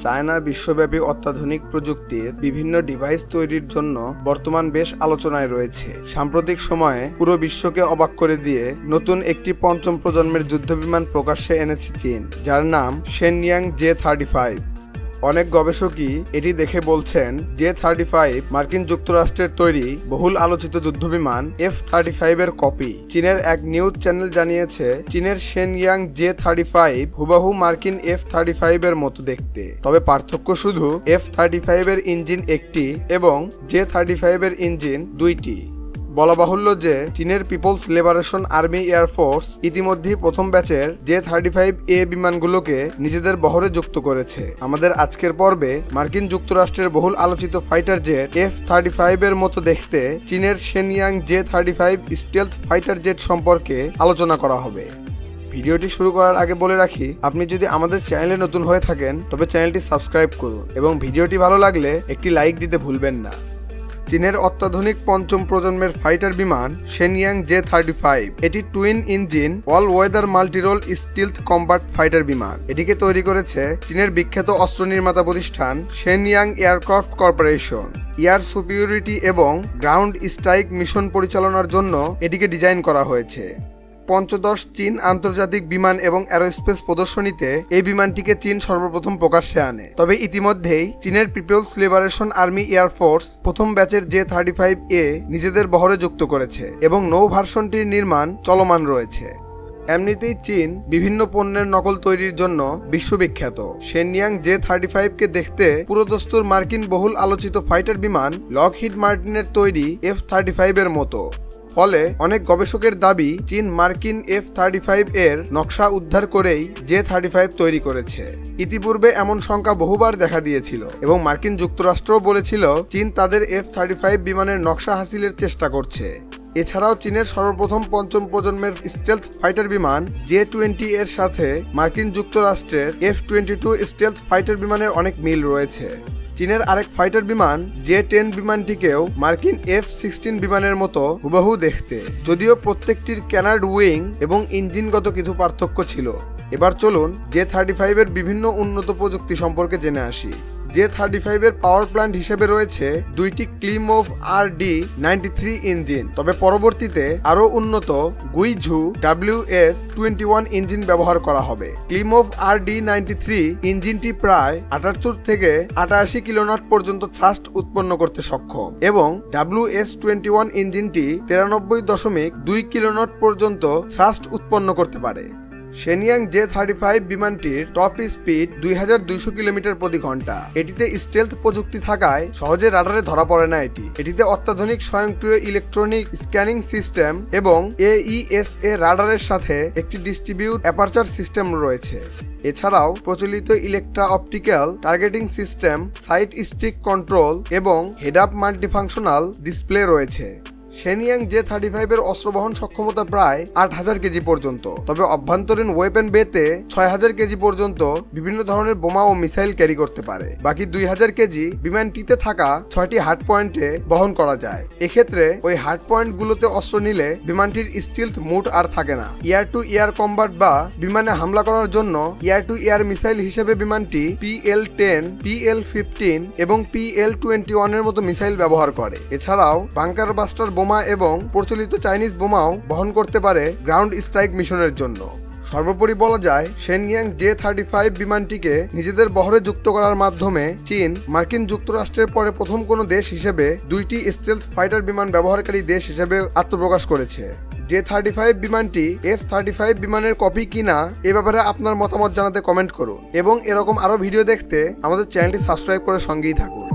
China বিশ্বব্যাপী অত্যাধুনিক প্রযুক্তির বিভিন্ন ডিভাইস তৈরির জন্য বর্তমান বেশ আলোচনায় রয়েছে। সাম্প্রতিক সময়ে পুরো বিশ্বকে অবাক করে দিয়ে নতুন একটি পঞ্চম প্রজন্মের যুদ্ধবিমান প্রকাশ্যে এনেছে চীন, যার নাম শেনয়াং জে থার্টি ফাইভ অনেক গবেষকই এটি দেখে বলছেন জে থার্টি ফাইভ মার্কিন যুক্তরাষ্ট্রের তৈরি বহুল আলোচিত যুদ্ধবিমান এফ থার্টি ফাইভ এর কপি। চীনের এক নিউজ চ্যানেল জানিয়েছে, চীনের শেনয়াং জে থার্টি ফাইভ হুবাহু মার্কিন এফ থার্টি ফাইভ এর মতো দেখতে। তবে পার্থক্য শুধু এফ থার্টি ফাইভ এর ইঞ্জিন একটি এবং জে থার্টি ফাইভ এর ইঞ্জিন দুইটি। বলা বাহুল্য যে চীনের পিপলস লিবারেশন আর্মি এয়ারফোর্স ইতিমধ্যেই প্রথম ব্যাচের জে থার্টি ফাইভ এ বিমানগুলোকে নিজেদের বহরে যুক্ত করেছে। আমাদের আজকের পর্বে মার্কিন যুক্তরাষ্ট্রের বহুল আলোচিত fighter jet F thirty five এর মতো দেখতে চীনের Shenyang J thirty five stealth fighter jet সম্পর্কে আলোচনা করা হবে। ভিডিওটি শুরু করার আগে বলে রাখি, আপনি যদি আমাদের চ্যানেলে নতুন হয়ে থাকেন, তবে চ্যানেলটি সাবস্ক্রাইব করুন এবং ভিডিওটি ভালো লাগলে একটি লাইক দিতে ভুলবেন না। চীনের অত্যাধুনিক পঞ্চম প্রজন্মের ফাইটার বিমান শেনিয়াং জে থার্টি ফাইভ এটি twin engine all weather multirole stealth combat fighter বিমান। এটিকে তৈরি করেছে চীনের বিখ্যাত অস্ত্র নির্মাতা প্রতিষ্ঠান Shenyang aircraft corporation air superiority এবং গ্রাউন্ড স্ট্রাইক মিশন পরিচালনার জন্য এটিকে ডিজাইন করা হয়েছে। পঞ্চদশ চীন আন্তর্জাতিক বিমান এবং অ্যারোস্পেস প্রদর্শনীতে এই বিমানটিকে চীন সর্বপ্রথম প্রকাশ্যে আনে। তবে ইতিমধ্যেই চীনের পিপলস লিবারেশন আর্মি এয়ারফোর্স প্রথম ব্যাচের জে থার্টি ফাইভ এ নিজেদের বহরে যুক্ত করেছে এবং নৌ ভার্সনটির নির্মাণ চলমান রয়েছে। এমনিতেই চীন বিভিন্ন পণ্যের নকল তৈরির জন্য বিশ্ববিখ্যাত। শেনয়াং জে থার্টি ফাইভকে দেখতে পুরোদস্তুর মার্কিন বহুল আলোচিত ফাইটার বিমান লকহিড মার্টিনের তৈরি এফ থার্টি ফাইভ এর মতো। ফলে অনেক গবেষকের দাবি চীন মার্কিন এফ থার্টি ফাইভ এর নকশা উদ্ধার করেই জে থার্টি ফাইভ তৈরি করেছে। ইতিপূর্বে এমন সংখ্যা বহুবার দেখা দিয়েছিল এবং মার্কিন যুক্তরাষ্ট্রও বলেছিল চীন তাদের এফ থার্টি ফাইভ বিমানের নকশা হাসিলের চেষ্টা করছে। এছাড়াও চীনের সর্বপ্রথম পঞ্চম প্রজন্মের স্টেলথ ফাইটার বিমান জে টোয়েন্টি এর সাথে মার্কিন যুক্তরাষ্ট্রের F twenty two stealth fighter বিমানের অনেক মিল রয়েছে। চীনের আরেক ফাইটার বিমান জে টেন বিমানটিকেও মার্কিন এফ সিক্সটিন বিমানের মতো হুবহু দেখতে। যদিও প্রত্যেকটির ক্যানার্ড উইং এবং ইঞ্জিনগত কিছু পার্থক্য ছিল। এবার চলুন জে থার্টি ফাইভের বিভিন্ন উন্নত প্রযুক্তি সম্পর্কে জেনে আসি। জে থার্টি ফাইভের পাওয়ার প্ল্যান্ট হিসেবে রয়েছে দুইটি Klimov R D ninety three engine তবে পরবর্তীতে আরও উন্নত Guizhou W S twenty one engine ব্যবহার করা হবে। Klimov R D ninety three ইঞ্জিনটি প্রায় আটাত্তর থেকে আটাশি কিলোনট পর্যন্ত থ্রাস্ট উৎপন্ন করতে সক্ষম এবং ডাব্লিউ এস টোয়েন্টি ওয়ান ইঞ্জিনটি তিরানব্বই দশমিক দুই কিলোনট পর্যন্ত থ্রাস্ট উৎপন্ন করতে পারে। শেনিয়াং জে থার্টি ফাইভ বিমানটির টপ স্পিড দুই হাজার দুইশো কিলোমিটার প্রতি ঘণ্টা। এটিতে স্টেলথ প্রযুক্তি থাকায় সহজে রাডারে ধরা পড়ে না এটি। এটিতে অত্যাধুনিক স্বয়ংক্রিয় ইলেকট্রনিক স্ক্যানিং সিস্টেম এবং এইএসএ রাডারের সাথে একটি ডিস্ট্রিবিউট অ্যাপারচার সিস্টেম রয়েছে। এছাড়াও প্রচলিত electro optical targeting system sight stick control এবং হেড আপ মাল্টিফাংশনাল ডিসপ্লে রয়েছে। শেনিয়াং জে থার্টি ফাইভের অস্ত্র বহন সক্ষমতা প্রায় আট হাজার কেজি পর্যন্ত। তবে অভ্যন্তরীণ ওয়েপেন বেতে ছয় হাজার কেজি পর্যন্ত বিভিন্ন ধরনের বোমা ও মিসাইল ক্যারি করতে পারে। বাকি দুই হাজার কেজি বিমানটিতে থাকা ছয়টি হার্ড পয়েন্টে বহন করা যায়। এক্ষেত্রে ওই হার্ড পয়েন্ট গুলোতে অস্ত্র নিলে বিমানটির স্টিলথ মুড আর থাকে না। এয়ার টু এয়ার কম্বাট বা বিমানে হামলা করার জন্য এয়ার টু এয়ার মিসাইল হিসেবে বিমানটি পিএল টেন পিএল ফিফটিন এবং পিএল টোয়েন্টি ওয়ানের মতো মিসাইল ব্যবহার করে। এছাড়াও বাংকার বাস্টার বোমা এবং প্রচলিত চাইনিজ বোমাও বহন করতে পারে গ্রাউন্ড স্ট্রাইক মিশনের জন্য। সর্বোপরি বলা যায় শেনয়াং জে থার্টি ফাইভ বিমানটিকে নিজেদের বহরে যুক্ত করার মাধ্যমে চীন, মার্কিন যুক্তরাষ্ট্রের পরে প্রথম কোনো দেশ হিসেবে দুইটি স্টেলথ ফাইটার বিমান ব্যবহারকারী দেশ হিসেবে আত্মপ্রকাশ করেছে। জে থার্টি ফাইভ বিমানটি এফ থার্টি ফাইভ বিমানের কপি কিনা এ ব্যাপারে আপনার মতামত জানাতে কমেন্ট করুন। এবং এরকম আরও ভিডিও দেখতে আমাদের চ্যানেলটি সাবস্ক্রাইব করে সঙ্গেই থাকুন।